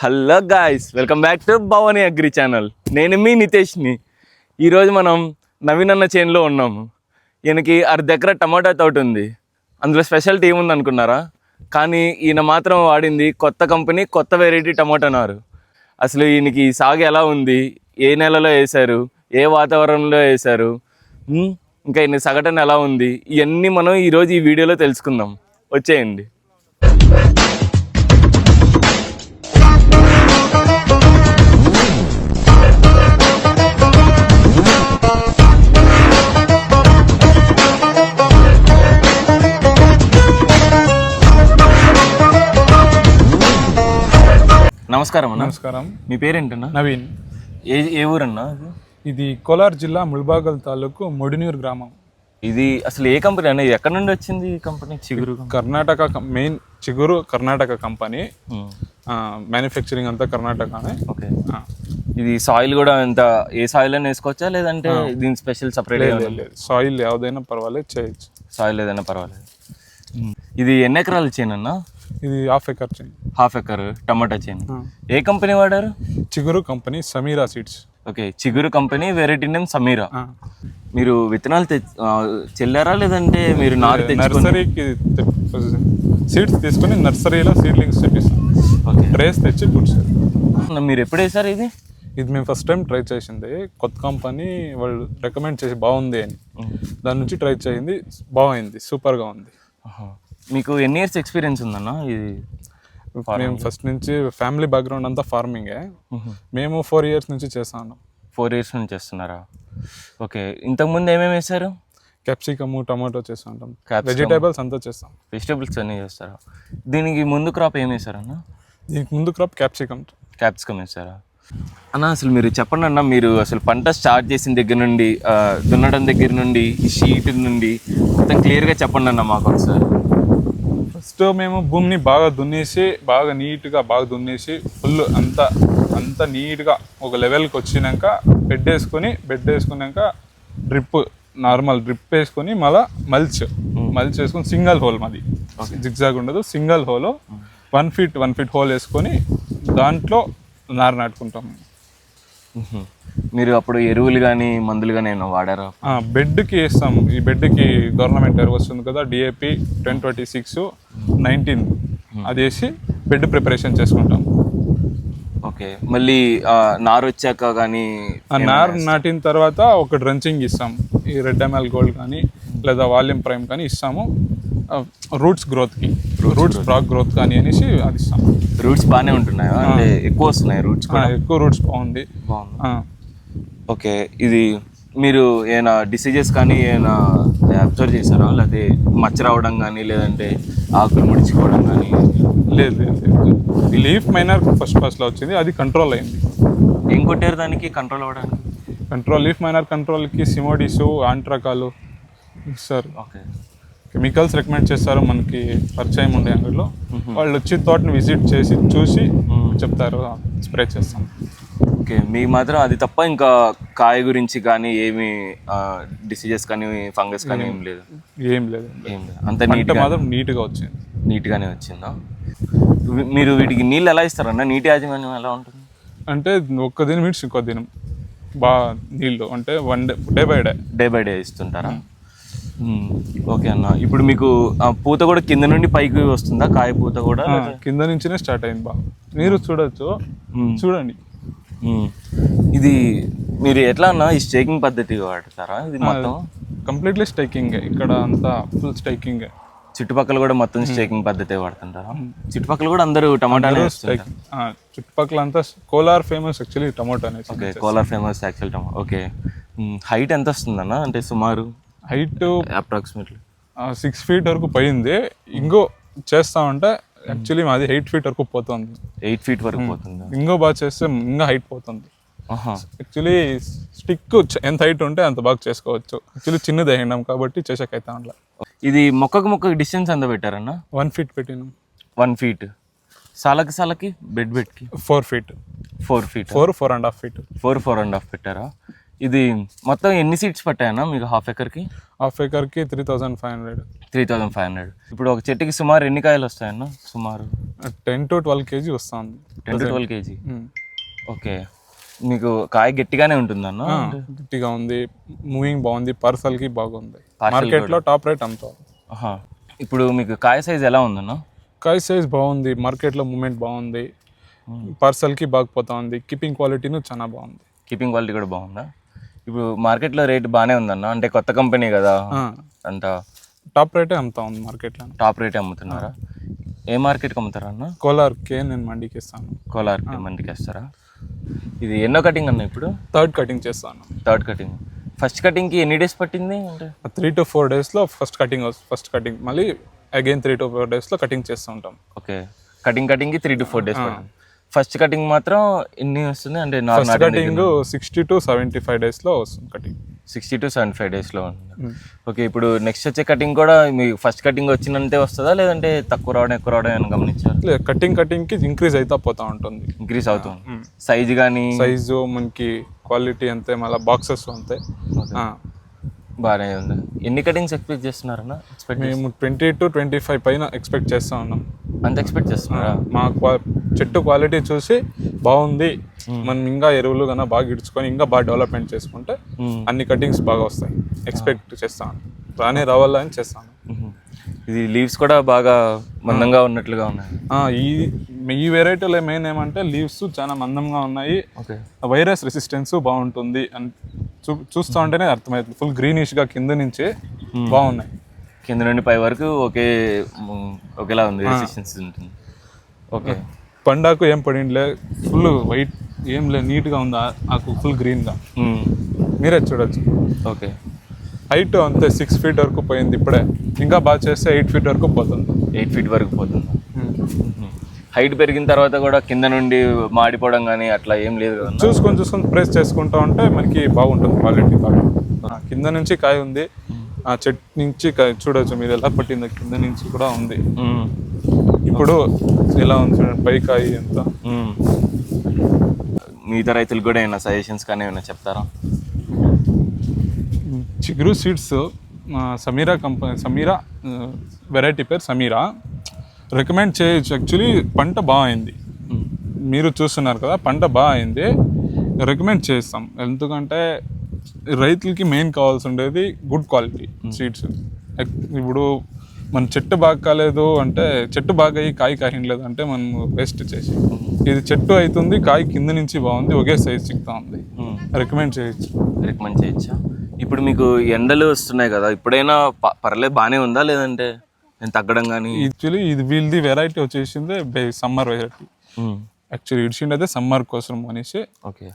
Hello guys welcome back to Bhavani agri channel నేను మీ నితేష్ని. ఈరోజు మనం నవీన్ అన్న చేనులో ఉన్నాము. ఈయనకి అర దగ్గర టమాటా తోట ఉంది. అందులో స్పెషాలిటీ ఏముంది అనుకున్నారా? కానీ ఈయన మాత్రం వాడింది కొత్త కంపెనీ కొత్త వెరైటీ టమాటా నారు. అసలు ఈయనకి సాగు ఎలా ఉంది? ఏ నెలలో వేశారు? ఏ వాతావరణంలో వేశారు? ఇంకా ఈయన సగటున ఎలా ఉంది? ఇవన్నీ మనం ఈరోజు ఈ వీడియోలో తెలుసుకుందాం. వచ్చేయండి. నమస్కారం అన్న. నమస్కారం. మీ పేరేంటన్నా? నవీన్. ఏ ఏ ఊరన్నా? ఇది కోలార్ జిల్లా ముల్బాగల్ తాలూకు మొడినూరు గ్రామం. ఇది అసలు ఏ కంపెనీ అన్న? ఇది ఎక్కడ నుండి వచ్చింది ఈ కంపెనీ? చిగురు కర్ణాటక మెయిన్ చిగురు కర్ణాటక కంపెనీ. మ్యానుఫ్యాక్చరింగ్ అంతా కర్ణాటకనే. ఓకే. ఇది సాయిల్ కూడా ఎంత ఏ సాయిల్ అని వేసుకోవచ్చా? లేదంటే దీని స్పెషల్ సపరేట్ సాయిల్ ఏదైనా పర్వాలేదు చేయొచ్చు. సాయిల్ ఏదైనా పర్వాలేదు. ఇది ఎన్ని ఎకరాలు చేయను అన్న? ఇది హాఫ్ ఎకర్ చేయండి హాఫ్ ఎకర్ టమాటా చేయను ఏ కంపెనీ వాడారు? Chiguru company Sameera seeds okay Chiguru company variety name Sameera మీరు విత్తనాలు చెల్లారా లేదంటే మీరు నారు నర్సరీకి సీడ్స్ తీసుకొని నర్సరీలో సీడ్లింగ్స్ తెప్పిస్తాం ఓకే ట్రేస్ తెచ్చి కూర్చారు మీరు ఎప్పుడు వేసారు ఇది? ఇది మేము ఫస్ట్ టైం ట్రై చేసింది. కొత్త కంపెనీ వాళ్ళు రికమెండ్ చేసి బాగుంది అని. దాని నుంచి ట్రై చేయింది. బాగుంది. సూపర్గా ఉంది. మీకు ఎన్ని ఇయర్స్ ఎక్స్పీరియన్స్ ఉందన్న ఇది మేము ఫస్ట్ నుంచి ఫ్యామిలీ బ్యాక్గ్రౌండ్ అంతా ఫార్మింగే మేము. ఫోర్ ఇయర్స్ నుంచి చేస్తాను ఫోర్ ఇయర్స్ నుంచి చేస్తున్నారా? ఓకే ఇంతకుముందు ఏమేమి వేశారు? క్యాప్సికమ్ టమాటో చేస్తూ ఉంటాం. వెజిటేబుల్స్ అంతా చేస్తాం. వెజిటేబుల్స్ అన్నీ చేస్తారా దీనికి ముందు క్రాప్ ఏం వేశారన్న? దీనికి ముందు క్రాప్ క్యాప్సికమ్ క్యాప్సికమ్ వేశారా? అన్న అసలు మీరు చెప్పండి అన్న మీరు అసలు పంట స్టార్ట్ చేసిన దగ్గర నుండి దున్నడం దగ్గర నుండి షీట్ నుండి మొత్తం క్లియర్గా చెప్పండి అన్న మాకు ఒకసారి. ఫస్ట్ మేము భూమిని బాగా దున్నేసి బాగా నీట్గా బాగా దున్నేసి ఫుల్ అంతా అంతా నీట్గా ఒక లెవెల్కి వచ్చినాక బెడ్ వేసుకొని బెడ్ వేసుకున్నాక డ్రిప్ నార్మల్ డ్రిప్ వేసుకొని మళ్ళా మల్చ్ మల్చ్ వేసుకొని సింగల్ హోల్ మాది. జిగ్జాగ్ ఉండదు single hole one feet one feet hole వేసుకొని దాంట్లో నారు నాటుకుంటాం. మీరు అప్పుడు ఎరువులు కానీ మందులు కానీ ఏమైనా వాడారా? ఆ, బెడ్కి వేస్తాం. ఈ బెడ్కి గవర్నమెంట్ ఎరువు వస్తుంది కదా DAP ten twenty six nineteen. అది వేసి బెడ్ ప్రిపరేషన్ చేసుకుంటాం. ఓకే. మళ్ళీ నారు వచ్చాక కానీ ఆ నార్ నాటిన తర్వాత ఒక డ్రంచింగ్ ఇస్తాం. ఈ రెడ్ ఎంఎల్ గోల్డ్ కానీ లేదా వాల్యూమ్ ప్రైమ్ కానీ ఇస్తాము. రూట్స్ గ్రోత్కి రూట్స్ బ్రాక్ గ్రోత్ కానీ అనేసి అది ఇస్తాం రూట్స్ బాగానే ఉంటున్నాయా? అంటే ఎక్కువ వస్తున్నాయి రూట్స్ ఎక్కువ రూట్స్ బాగుంది. ఓకే ఇది మీరు ఏమైనా డిసీజెస్ కానీ ఏమైనా అబ్జర్వ్ చేశారా? లేకపోతే మచ్చ రావడం కానీ లేదంటే ఆకులు ముడిచిపోవడం కానీ? లేదు లేదు లేదు. ఈ లీఫ్ మైనర్ ఫస్ట్ ఫస్ట్లో వచ్చింది. అది కంట్రోల్ అయింది. ఏం కొట్టారు దానికి కంట్రోల్ అవ్వడానికి? కంట్రోల్ లీఫ్ మైనర్ కంట్రోల్కి సిమోడిసు ఆంట్రకాలు సార్ ఓకే. కెమికల్స్ రికమెండ్ చేస్తారు మనకి పరిచయం ఉండే అంగడిలో వాళ్ళు వచ్చి తోటని విజిట్ చేసి చూసి చెప్తారు స్ప్రే చేస్తాం. ఓకే మీకు మాత్రం అది తప్ప ఇంకా కాయ గురించి కానీ ఏమి డిసీజెస్ కానీ ఫంగస్ కానీ ఏం లేదు? ఏం లేదు ఏం లేదు. అంత నీట్గా మాత్రం నీట్గా వచ్చింది. నీట్గానే వచ్చిందా? మీరు వీటికి నీళ్ళు ఎలా ఇస్తారన్న? నీటి యాజమాన్యం ఎలా ఉంటుంది? అంటే ఒక్క దినం మినిట్స్ ఇంకో దినం. బాగా నీళ్ళు. అంటే one day day by day. Day by day ఇస్తుంటారా. Okay అన్న. ఇప్పుడు మీకు ఆ, పూత కూడా కింద నుండి పైకి వస్తుందా? కాయ పూత కూడా కింద నుంచినే స్టార్ట్ అయింది బాగా. మీరు చూడొచ్చు. చూడండి. ఇది మీరు ఎట్లా అన్న? ఈ స్టేకింగ్ పద్ధతి వాడతారా ఇది మొత్తం? కంప్లీట్లీ స్టైకింగ్ ఇక్కడ అంతా ఫుల్ స్టైకింగ్ చుట్టుపక్కల కూడా మొత్తం స్టేకింగ్ పద్ధతి వాడుతుంటారా? చుట్టుపక్కల కూడా అందరూ వేస్తుంటారు? చుట్టుపక్కల అంతా కోలార్ ఫేమస్ యాక్చువల్లీ టమాటో అనేసి ఓకే కోలార్ ఫేమస్ యాక్చువల్ టమా ఓకే. హైట్ ఎంత వస్తుందన్న అంటే సుమారు హైట్ అప్రాక్సిమేట్లీ సిక్స్ ఫీట్ వరకు పోయింది. ఇంకో చేస్తామంటే యాక్చువల్లీ మాది ఎయిట్ ఫీట్ వరకు పోతుంది. ఎయిట్ ఫీట్ వరకు పోతుందా? ఇంకో బాగా చేస్తే ఇంకా హైట్ పోతుంది. యాక్చువల్లీ స్టిక్ ఎంత హైట్ ఉంటే అంత బాగా చేసుకోవచ్చు. యాక్చువల్లీ చిన్నది అయినాం కాబట్టి చేసాకైతే అట్లా ఇది మొక్కకు మొక్కకు డిస్టెన్స్ ఎంత పెట్టారన్న? వన్ ఫీట్ పెట్టినాం. వన్ ఫీట్ సాలకి సాలకి bed బెడ్కి four feet four feet four four and half feet four four and half పెట్టారా? ఇది మొత్తం ఎన్ని సీట్స్ పట్టాయన్నా మీకు హాఫ్ ఎకర్కి? Half ఏకర్కి three thousand five hundred. Three thousand five hundred. ఇప్పుడు ఒక చెట్టుకి సుమారు ఎన్ని కాయలు వస్తాయన్న? సుమారు? టెన్ టు ట్వెల్వ్ కేజీ వస్తుంది. Ten to twelve KG? Okay. మీకు కాయ గట్టిగానే ఉంటుందన్న? గట్టిగా ఉంది. మూవింగ్ బాగుంది. పార్సల్కి బాగుంది. Parcel మార్కెట్లో టాప్ రేట్ అంతా. ఇప్పుడు మీకు కాయ సైజ్ ఎలా ఉందన్న? కాయ్ సైజ్ బాగుంది. మార్కెట్లో మూమెంట్ బాగుంది. పార్సల్కి బాగా పోతా ఉంది. కీపింగ్ క్వాలిటీను చాలా బాగుంది. కీపింగ్ క్వాలిటీ కూడా బాగుందా? ఇప్పుడు మార్కెట్లో రేట్ బాగానే ఉందన్న? అంటే కొత్త కంపెనీ కదా. అంత. టాప్ రేటే అమ్ముతా ఉంది మార్కెట్లో టాప్ రేట్ అమ్ముతున్నారా? ఏ మార్కెట్కి అమ్ముతారా అన్న? కోలార్కే నేను మండికి ఇస్తాను కోలార్ మందికి వేస్తారా ఇది ఎన్నో కటింగ్ అన్న ఇప్పుడు? థర్డ్ కటింగ్ చేస్తాను. థర్డ్ కటింగ్ ఫస్ట్ కటింగ్కి ఎన్ని డేస్ పట్టింది? అంటే త్రీ టు ఫోర్ డేస్లో ఫస్ట్ కటింగ్ ఫస్ట్ కటింగ్ మళ్ళీ అగైన్ త్రీ టు ఫోర్ డేస్లో కటింగ్ చేస్తూ ఉంటాం. ఓకే. కటింగ్ కటింగ్కి త్రీ టు ఫోర్ డేస్ పట్టింది. ఫస్ట్ కటింగ్ మాత్రం ఎన్ని వస్తుంది అంటే first cutting sixty to seventy five డేస్లో వస్తుంది cutting. Sixty to seventy five డేస్లో ఉంది ఓకే ఇప్పుడు నెక్స్ట్ వచ్చే కటింగ్ కూడా మీ ఫస్ట్ కటింగ్ వచ్చినంతే వస్తుందా లేదంటే తక్కువ రావడం ఎక్కువ రావడం అని గమనించారు? లేదు కటింగ్ కటింగ్కి ఇంక్రీజ్ అవుతా పోతా ఉంటుంది. ఇంక్రీజ్ అవుతుంది సైజ్ కానీ సైజు మనకి క్వాలిటీ అంతే మళ్ళీ బాక్సెస్ అంతే. బాగానే ఉంది. ఎన్ని కటింగ్స్ ఎక్స్పెక్ట్ చేస్తున్నారన్న? ఎక్స్పెక్ట్ మేము ట్వంటీ టు ట్వంటీ ఫైవ్ పైన ఎక్స్పెక్ట్ చేస్తా ఉన్నాం. అంత ఎక్స్పెక్ట్ చేస్తున్నారా? మా క్వా చెట్టు క్వాలిటీ చూసి బాగుంది. మనం ఇంకా ఎరువులు కన్నా బాగా ఇడ్చుకొని ఇంకా బాగా డెవలప్మెంట్ చేసుకుంటే. అన్ని కటింగ్స్ బాగా వస్తాయి. ఎక్స్పెక్ట్ చేస్తాను రానే రావాలని చేస్తాను. ఇది లీవ్స్ కూడా బాగా మందంగా ఉన్నట్లుగా ఉన్నాయి. ఈ ఈ వెరైటీలో మెయిన్ ఏమంటే లీవ్స్ చాలా మందంగా ఉన్నాయి. ఓకే. వైరస్ రెసిస్టెన్స్ బాగుంటుంది అని చూ చూస్తూ ఉంటేనే అర్థమవుతుంది. ఫుల్ గ్రీనిష్గా కింద నుంచి బాగున్నాయి. కింద నుండి పై వరకు ఒకే ఒకేలా ఉంది రెసిస్టెన్స్ ఉంటుంది. ఓకే. పండాకు ఏం పడిందిలే ఫుల్ వైట్ ఏం లే నీట్గా ఉంది ఆకు ఫుల్ గ్రీన్గా మ్, మీరే చూడొచ్చు. ఓకే. హైట్ అంతే సిక్స్ ఫీట్ వరకు పోయింది ఇప్పుడే. ఇంకా బాగా చేస్తే ఎయిట్ ఫీట్ వరకు పోతుంది. ఎయిట్ ఫీట్ వరకు పోతుంది. హైట్ పెరిగిన తర్వాత కూడా కింద నుండి మాడిపోవడం కానీ అట్లా ఏం లేదు కదా చూసుకొని చూసుకొని ప్రెస్ చేసుకుంటా ఉంటే మనకి బాగుంటుంది క్వాలిటీ బాగా. కింద నుంచి కాయ ఉంది. ఆ చెట్టు నుంచి కాయ చూడొచ్చు మీరు ఎలా పట్టిందో కింద నుంచి కూడా ఉంది. ఇప్పుడు ఎలా ఉంది చూడండి పై కాయ ఎంత. మిగతా రైతులకు కూడా ఏమైనా సజెషన్స్ కానీ ఏమైనా చెప్తారా? Chiguru seeds Sameera company Sameera variety పేరు సమీరా. రికమెండ్ చేయొచ్చు. యాక్చువల్లీ పంట బాగా అయింది. మీరు చూస్తున్నారు కదా పంట బాగా అయింది. రికమెండ్ చేస్తాం. ఎందుకంటే రైతులకి మెయిన్ కావాల్సి ఉండేది గుడ్ క్వాలిటీ సీడ్స్. ఇప్పుడు మన చెట్టు బాగా కాలేదు అంటే చెట్టు బాగా అయ్యి కాయ కాయలేదు అంటే మనం వేస్ట్ చేసి. ఇది చెట్టు అవుతుంది కాయ కింద నుంచి బాగుంది ఒకే సైజ్ చిక్తా ఉంది. రికమెండ్ చేయొచ్చు. రికమెండ్ చేయొచ్చా? ఇప్పుడు మీకు ఎండలు వస్తున్నాయి కదా ఇప్పుడైనా పర్లేదు బాగానే ఉందా లేదంటే? నేను తగ్గడం కానీ యాక్చువల్లీ ఇది వీళ్ళది వెరైటీ వచ్చేసింది సమ్మర్ వెరైటీ యాక్చువల్లీ ఇడిచిండేదే సమ్మర్ కోసం అనేసి. ఓకే.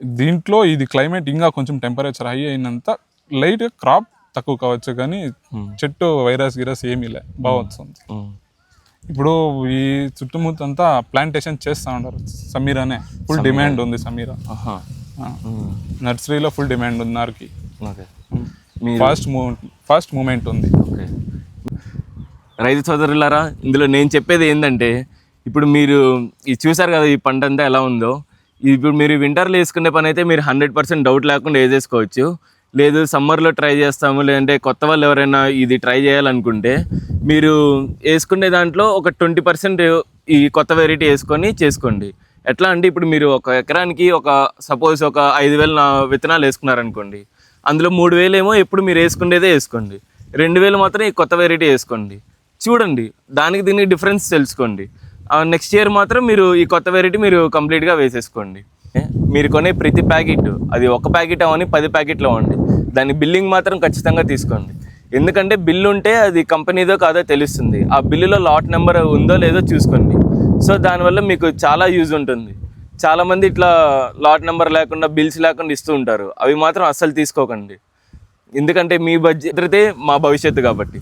దీంట్లో ఇది క్లైమేట్ ఇంకా కొంచెం టెంపరేచర్ హై అయినంత లైట్ క్రాప్ తక్కువ కావచ్చు కానీ చెట్టు వైరస్ గిరస్ ఏమీ లే బాగా వస్తుంది ఇప్పుడు ఈ చుట్టుముట్టు అంతా ప్లాంటేషన్ చేస్తూ ఉంటారు సమీరానే ఫుల్ డిమాండ్ ఉంది సమీరా నర్సరీలో ఫుల్ డిమాండ్ ఉంది నార్కి ఫాస్ట్ మూవ్ ఫాస్ట్ మూమెంట్ ఉంది. రైతు సోదరులారా ఇందులో నేను చెప్పేది ఏంటంటే ఇప్పుడు మీరు ఇది చూసారు కదా ఈ పంట అంతా ఎలా ఉందో ఇప్పుడు మీరు వింటర్లో వేసుకునే పని అయితే మీరు హండ్రెడ్ పర్సెంట్ డౌట్ లేకుండా వేసేసుకోవచ్చు. లేదు సమ్మర్లో ట్రై చేస్తాము లేదంటే కొత్త వాళ్ళు ఎవరైనా ఇది ట్రై చేయాలనుకుంటే మీరు వేసుకునే దాంట్లో ఒక ట్వంటీ పర్సెంట్ ఈ కొత్త వెరైటీ వేసుకొని చేసుకోండి. ఎట్లా అంటే ఇప్పుడు మీరు ఒక ఎకరానికి ఒక సపోజ్ ఒక ఐదు వేల విత్తనాలు వేసుకున్నారనుకోండి అందులో మూడు వేలు ఏమో ఎప్పుడు మీరు వేసుకునేదే వేసుకోండి. రెండు వేలు మాత్రం ఈ కొత్త వెరైటీ వేసుకోండి. చూడండి దానికి దీనికి డిఫరెన్స్ తెలుసుకోండి. నెక్స్ట్ ఇయర్ మాత్రం మీరు ఈ కొత్త వెరైటీ మీరు కంప్లీట్గా వేసేసుకోండి. మీరు కొనే ప్రతి ప్యాకెట్ అది ఒక ప్యాకెట్ అవని పది ప్యాకెట్లు అవ్వండి. దాని బిల్లింగ్ మాత్రం ఖచ్చితంగా తీసుకోండి. ఎందుకంటే బిల్లు ఉంటే అది కంపెనీదో కాదో తెలుస్తుంది. ఆ బిల్లులో లాట్ నెంబర్ ఉందో లేదో చూసుకోండి. సో దానివల్ల మీకు చాలా యూజ్ ఉంటుంది. చాలామంది ఇట్లా లాట్ నెంబర్ లేకుండా బిల్స్ లేకుండా ఇస్తూ ఉంటారు. అవి మాత్రం అస్సలు తీసుకోకండి. ఎందుకంటే మీ భద్రతే మా భవిష్యత్తు కాబట్టి.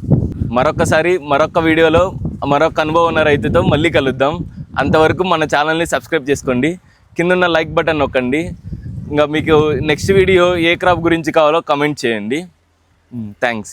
మరొకసారి మరొక వీడియోలో మరొక అనుభవం ఉన్న రైతుతో మళ్ళీ కలుద్దాం. అంతవరకు మన ఛానల్ని సబ్స్క్రైబ్ చేసుకోండి. కింద ఉన్న లైక్ బటన్ నొక్కండి. ఇంకా మీకు నెక్స్ట్ వీడియో ఏ క్రాప్ గురించి కావాలో కమెంట్ చేయండి. థ్యాంక్స్.